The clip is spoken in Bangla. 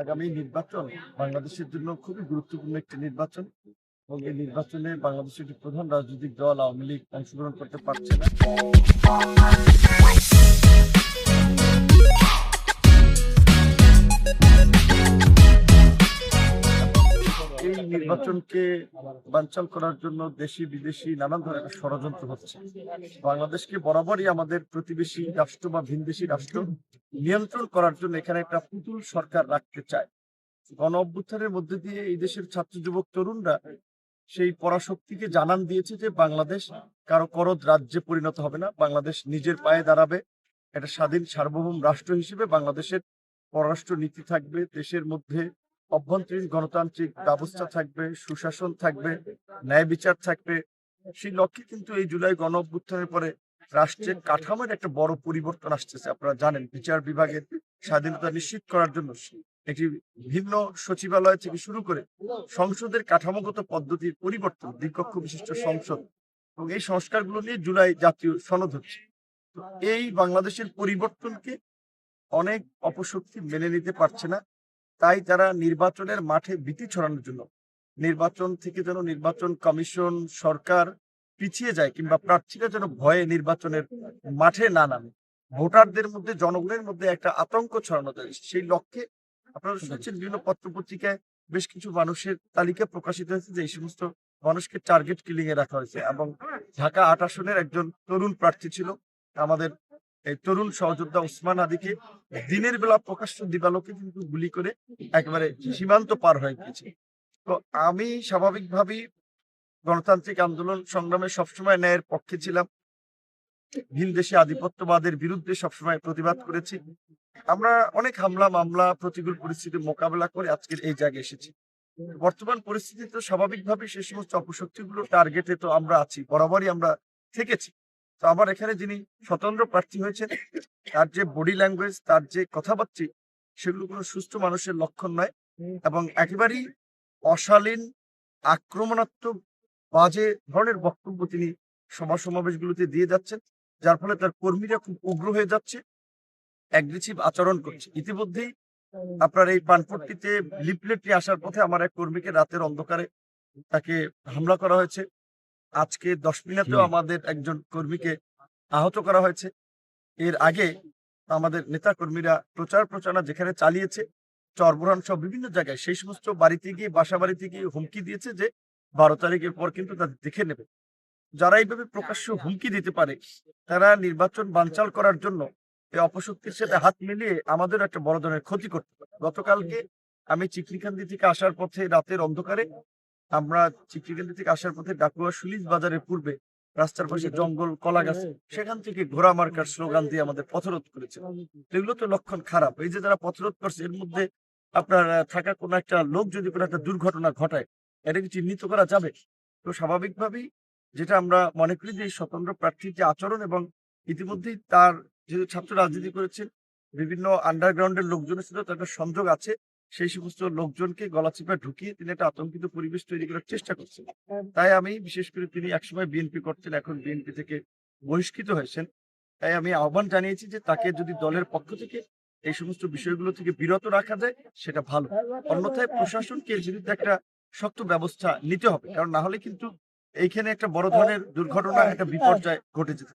আগামী নির্বাচন বাংলাদেশের জন্য খুবই গুরুত্বপূর্ণ একটি নির্বাচন এবং এই নির্বাচনে বাংলাদেশের একটি প্রধান রাজনৈতিক দল আওয়ামী লীগ অংশগ্রহণ করতে পারছে না। নির্বাচনকে বানচাল করার জন্য দেশি, বিদেশি নানান ধরনের ষড়যন্ত্র হচ্ছে। বাংলাদেশকে বরাবরই আমাদের প্রতিবেশী রাষ্ট্র বা ভিনদেশী রাষ্ট্র নিয়ন্ত্রণ করার জন্য এখানে একটা পুতুল সরকার রাখতে চায়। গণ অভ্যুত্থানের মধ্যে দিয়ে এই দেশের ছাত্র যুবক, তরুণরা সেই পরাশক্তিকে জানান দিয়েছে যে বাংলাদেশ কারও করদ রাজ্যে পরিণত হবে না। বাংলাদেশ নিজের পায়ে দাঁড়াবে। একটা স্বাধীন সার্বভৌম রাষ্ট্র হিসেবে বাংলাদেশের পররাষ্ট্র নীতি থাকবে। দেশের মধ্যে অভ্যন্তরীণ গণতান্ত্রিক ব্যবস্থা থাকবে, সুশাসন থাকবে, ন্যায় বিচার থাকবে। সেই লক্ষ্যে কিন্তু এই জুলাই গণ অভ্যুত্থানের পরে রাষ্ট্রের কাঠামোর একটা বড় পরিবর্তন আসতেছে, আপনারা জানেন। বিচার বিভাগের স্বাধীনতা নিশ্চিত করার জন্য একটি ভিন্ন সচিবালয় থেকে শুরু করে সংসদের কাঠামোগত পদ্ধতির পরিবর্তন দ্বিকক্ষ বিশিষ্ট সংসদ এবং এই সংস্কারগুলো নিয়ে জুলাই জাতীয় সনদ হচ্ছে। এই বাংলাদেশের পরিবর্তনকে অনেক অপশক্তি মেনে নিতে পারছে না। তাই তারা নির্বাচনের মাঠে ভীতি ছড়ানোর জন্য নির্বাচন থেকে যেন নির্বাচন কমিশন, সরকার পিছিয়ে যায় কিংবা প্রার্থীরা যেন ভয়ে নির্বাচনের মাঠে না নামে, ভোটারদের মধ্যে, জনগণের মধ্যে একটা আতঙ্ক ছড়ানো যায়। সেই লক্ষ্যে আপনারা শুনেছেন বিভিন্ন পত্রপত্রিকায় বেশ কিছু মানুষের তালিকা প্রকাশিত হয়েছে যে এই সমস্ত মানুষকে টার্গেট কিলিং এ রাখা হয়েছে এবং ঢাকা আট আসনের একজন তরুণ প্রার্থী ছিল। আমাদের এই তরুণ সহযোদ্ধা ওসমান আদিকে দিনের বেলা প্রকাশ্য দিবালোকে কিন্তু গুলি করে একেবারে সীমান্ত পার হয়ে গিয়েছে। তো আমি স্বাভাবিকভাবেই গণতান্ত্রিক আন্দোলন সংগ্রামে সবসময় ন্যায়ের পক্ষে ছিলাম। ভিনদেশি আধিপত্যবাদের বিরুদ্ধে সবসময় প্রতিবাদ করেছি। আমরা অনেক হামলা, মামলা, প্রতিকূল পরিস্থিতি মোকাবেলা করে আজকের এই জায়গায় এসেছি। বর্তমান পরিস্থিতি তো স্বাভাবিকভাবে সে সমস্ত অপশক্তিগুলো টার্গেটে তো আমরা আছি, বরাবরই আমরা থেকেছি। তো আমার এখানে যিনি স্বতন্ত্র প্রার্থী হয়েছেন তার যে বডি ল্যাঙ্গুয়েজ তার যে কথাবার্তা সেগুলো কোনো সুস্থ মানুষের লক্ষণ নয় এবং একেবারেই অশালীন আক্রমণাত্মক বাজে ধরনের বক্তব্য তিনি সভা সমাবেশগুলোতে দিয়ে যাচ্ছেন যার ফলে তার কর্মীরা খুব উগ্র হয়ে যাচ্ছে অ্যাগ্রেসিভ আচরণ করছে। ইতিমধ্যেই আপনার এই পানপট্টিতে লিফলেট নিয়ে আসার পথে আমার এক কর্মীকে রাতের অন্ধকারে তাকে হামলা করা হয়েছে। আজকে দশ মিনিটেও আমাদের একজন কর্মীকে আহত করা হয়েছে। এর আগে আমাদের নেতা কর্মীরা প্রচার প্রচারণা যেখানে চালিয়েছে চরবরান সব বিভিন্ন জায়গায় সেই সমস্ত বাড়িতে গিয়ে বাসা বাড়িতে গিয়ে হুমকি দিয়েছে যে বারো তারিখের পর কিন্তু তাদের দেখে নেবে। যারা এইভাবে প্রকাশ্য হুমকি দিতে পারে তারা নির্বাচন বানচাল করার জন্য এই অপশক্তির সাথে হাত মিলিয়ে আমাদের একটা বড় ধরনের ক্ষতি করতে পারে। গতকালকে আমি চিকরিকান্দি থেকে আসার পথে রাতের অন্ধকারে আমরা চিকরিকান্দি থেকে আসার পথে ডাকুয়া সুলিশ বাজারের পূর্বে রাস্তার পাশে জঙ্গল কলা গাছ সেখান থেকে ঘোড়া মার্কার স্লোগান দিয়ে আমাদের পথরোধ করেছে। এগুলো তো লক্ষণ খারাপ। এই যে যারা পথরোধ করছে, এর মধ্যে আপনার থাকা কোনো একটা লোক যদি কোনো একটা দুর্ঘটনা ঘটায় এটাকে চিহ্নিত করা যাবে? তো স্বাভাবিকভাবেই যেটা আমরা মনে করি যে স্বতন্ত্র প্রার্থীর যে আচরণ এবং ইতিমধ্যেই তার যেহেতু ছাত্র রাজনীতি করেছেন, বিভিন্ন আন্ডারগ্রাউন্ডের লোকজনের সাথে তার একটা সংযোগ আছে। সেই সমস্ত লোকজনকে গলাচিপা ঢুকিয়ে তিনি একটা আতঙ্কিত পরিবেশ তৈরি করার চেষ্টা করছেন। তাই আমি বিশেষ করে তিনি একসময় বিএনপি করতেন এখন বিএনপি থেকে বহিষ্কৃত হয়েছেন। তাই আমি আহ্বান জানিয়েছি যে তাকে যদি দলের পক্ষ থেকে এই সমস্ত বিষয়গুলো থেকে বিরত রাখা যায় সেটা ভালো। অন্যথায় প্রশাসনকে এর বিরুদ্ধে একটা শক্ত ব্যবস্থা নিতে হবে। কারণ না হলে কিন্তু এইখানে একটা বড় ধরনের দুর্ঘটনা একটা বিপর্যয় ঘটে যেতে